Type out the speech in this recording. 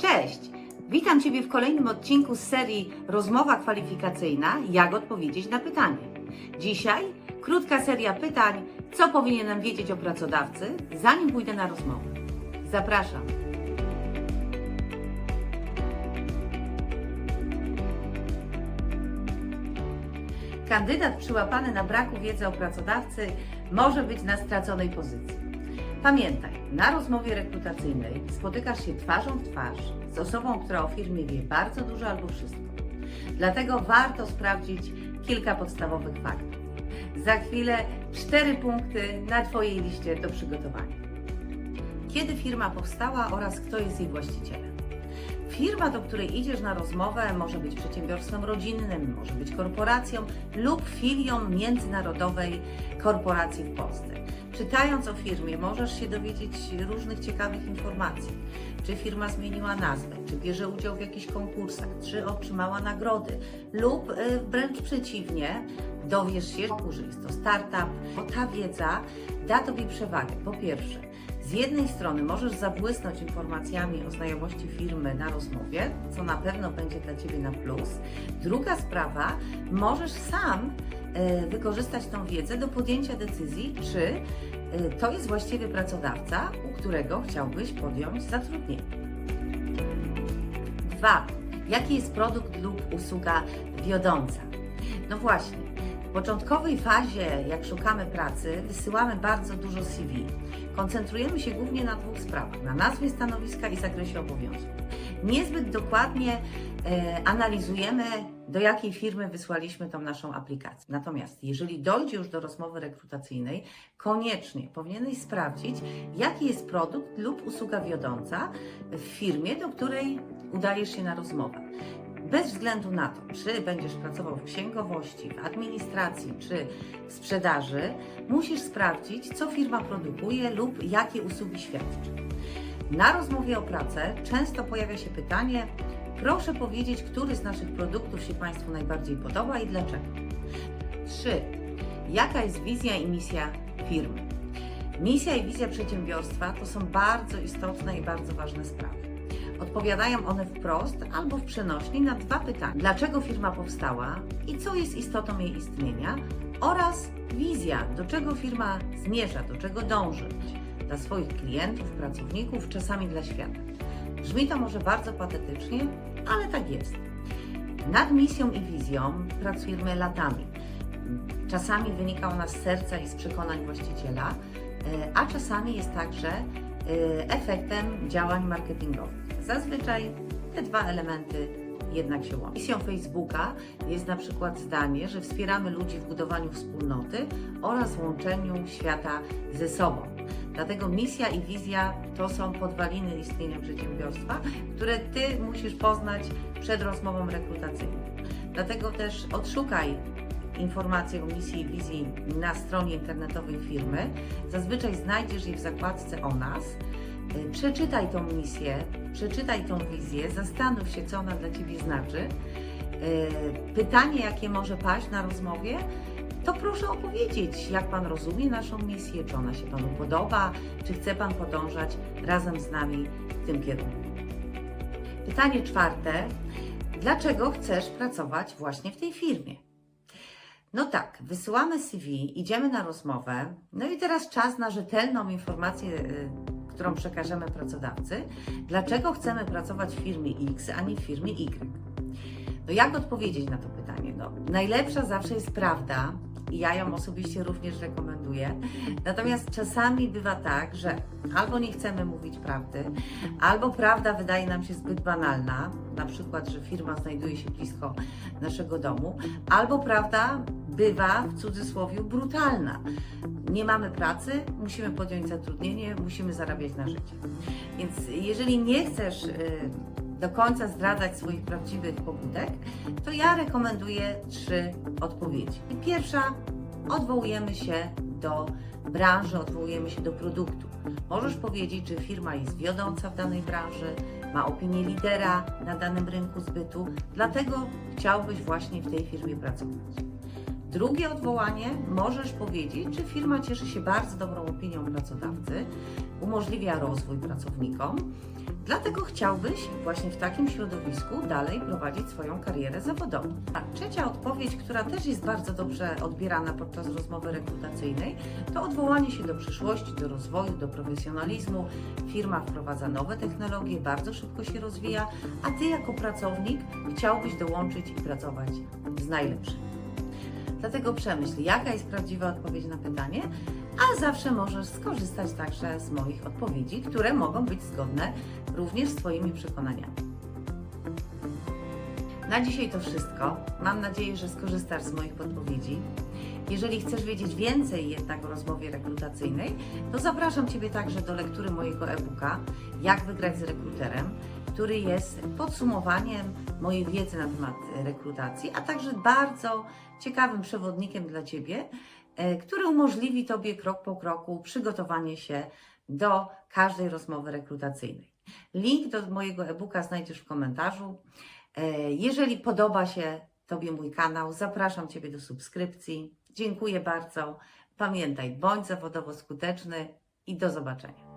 Cześć! Witam Ciebie w kolejnym odcinku z serii Rozmowa kwalifikacyjna Jak odpowiedzieć na pytanie. Dzisiaj krótka seria pytań, co powinienem wiedzieć o pracodawcy, zanim pójdę na rozmowę. Zapraszam. Kandydat przyłapany na braku wiedzy o pracodawcy może być na straconej pozycji. Pamiętaj, na rozmowie rekrutacyjnej spotykasz się twarzą w twarz z osobą, która o firmie wie bardzo dużo albo wszystko. Dlatego warto sprawdzić kilka podstawowych faktów. Za chwilę cztery punkty na Twojej liście do przygotowania. Kiedy firma powstała oraz kto jest jej właścicielem? Firma, do której idziesz na rozmowę, może być przedsiębiorstwem rodzinnym, może być korporacją lub filią międzynarodowej korporacji w Polsce. Czytając o firmie, możesz się dowiedzieć różnych ciekawych informacji. Czy firma zmieniła nazwę, czy bierze udział w jakichś konkursach, czy otrzymała nagrody, lub y, wręcz przeciwnie, dowiesz się, że jest to startup, bo ta wiedza da Tobie przewagę. Po pierwsze, z jednej strony możesz zabłysnąć informacjami o znajomości firmy na rozmowie, co na pewno będzie dla Ciebie na plus. Druga sprawa, możesz sam e, wykorzystać tą wiedzę do podjęcia decyzji, czy e, to jest właściwy pracodawca, u którego chciałbyś podjąć zatrudnienie. Dwa, jaki jest produkt lub usługa wiodąca? No właśnie, w początkowej fazie, jak szukamy pracy, wysyłamy bardzo dużo CV. Koncentrujemy się głównie na dwóch sprawach: na nazwie stanowiska i zakresie obowiązków. Niezbyt dokładnie e, analizujemy, do jakiej firmy wysłaliśmy tą naszą aplikację. Natomiast jeżeli dojdzie już do rozmowy rekrutacyjnej, koniecznie powinieneś sprawdzić, jaki jest produkt lub usługa wiodąca w firmie, do której udajesz się na rozmowę. Bez względu na to, czy będziesz pracował w księgowości, w administracji czy w sprzedaży, musisz sprawdzić, co firma produkuje lub jakie usługi świadczy. Na rozmowie o pracę często pojawia się pytanie: proszę powiedzieć, który z naszych produktów się Państwu najbardziej podoba i dlaczego. 3. Jaka jest wizja i misja firmy? Misja i wizja przedsiębiorstwa to są bardzo istotne i bardzo ważne sprawy. Odpowiadają one wprost albo w przenośni na dwa pytania: dlaczego firma powstała i co jest istotą jej istnienia, oraz wizja, do czego firma zmierza, do czego dąży dla swoich klientów, pracowników, czasami dla świata. Brzmi to może bardzo patetycznie, ale tak jest. Nad misją i wizją pracujemy latami. Czasami wynika ona z serca i z przekonań właściciela, e, a czasami jest także e, efektem działań marketingowych. Zazwyczaj te dwa elementy jednak się łączą. Misją Facebooka jest na przykład zdanie, że wspieramy ludzi w budowaniu wspólnoty oraz łączeniu świata ze sobą. Dlatego misja i wizja to są podwaliny istnienia przedsiębiorstwa, które Ty musisz poznać przed rozmową rekrutacyjną. Dlatego też odszukaj informacje o misji i wizji na stronie internetowej firmy. Zazwyczaj znajdziesz je w zakładce o nas. Przeczytaj tą misję, przeczytaj tą wizję, zastanów się, co ona dla Ciebie znaczy. Y, Pytanie, jakie może paść na rozmowie, to proszę opowiedzieć, jak Pan rozumie naszą misję, czy ona się Panu podoba, czy chce Pan podążać razem z nami w tym kierunku. Pytanie czwarte. Dlaczego chcesz pracować właśnie w tej firmie? No tak, wysyłamy CV, idziemy na rozmowę, no i teraz czas na rzetelną informację, y, którą przekażemy pracodawcy. Dlaczego chcemy pracować w firmie X, a nie w firmie Y? No jak odpowiedzieć na to pytanie? No, najlepsza zawsze jest prawda ja ją osobiście również rekomenduję. Natomiast czasami bywa tak, że albo nie chcemy mówić prawdy, albo prawda wydaje nam się zbyt banalna, na przykład, że firma znajduje się blisko naszego domu, albo prawda bywa w cudzysłowie brutalna. Nie mamy pracy, musimy podjąć zatrudnienie, musimy zarabiać na życie. Więc jeżeli nie chcesz y, do końca zdradzać swoich prawdziwych pobudek, to ja rekomenduję trzy odpowiedzi. Pierwsza, odwołujemy się do branży, odwołujemy się do produktu. Możesz powiedzieć, czy firma jest wiodąca w danej branży, ma opinię lidera na danym rynku zbytu, dlatego chciałbyś właśnie w tej firmie pracować. Drugie odwołanie możesz powiedzieć, że firma cieszy się bardzo dobrą opinią pracodawcy, umożliwia rozwój pracownikom, dlatego chciałbyś właśnie w takim środowisku dalej prowadzić swoją karierę zawodową. A trzecia odpowiedź, która też jest bardzo dobrze odbierana podczas rozmowy rekrutacyjnej, to odwołanie się do przyszłości, do rozwoju, do profesjonalizmu. Firma wprowadza nowe technologie, bardzo szybko się rozwija, a Ty jako pracownik chciałbyś dołączyć i pracować z najlepszymi. Dlatego przemyśl, jaka jest prawdziwa odpowiedź na pytanie, a zawsze możesz skorzystać także z moich odpowiedzi, które mogą być zgodne również z Twoimi przekonaniami. Na dzisiaj to wszystko. Mam nadzieję, że skorzystasz z moich podpowiedzi. Jeżeli chcesz wiedzieć więcej jednak o rozmowie rekrutacyjnej, to zapraszam Ciebie także do lektury mojego e-booka Jak wygrać z rekruterem, który jest podsumowaniem mojej wiedzy na temat rekrutacji, a także bardzo ciekawym przewodnikiem dla Ciebie, e, który umożliwi Tobie krok po kroku przygotowanie się do każdej rozmowy rekrutacyjnej. Link do mojego e-booka znajdziesz w komentarzu. E, Jeżeli podoba się Tobie mój kanał, zapraszam Ciebie do subskrypcji. Dziękuję bardzo. Pamiętaj, bądź zawodowo skuteczny i do zobaczenia.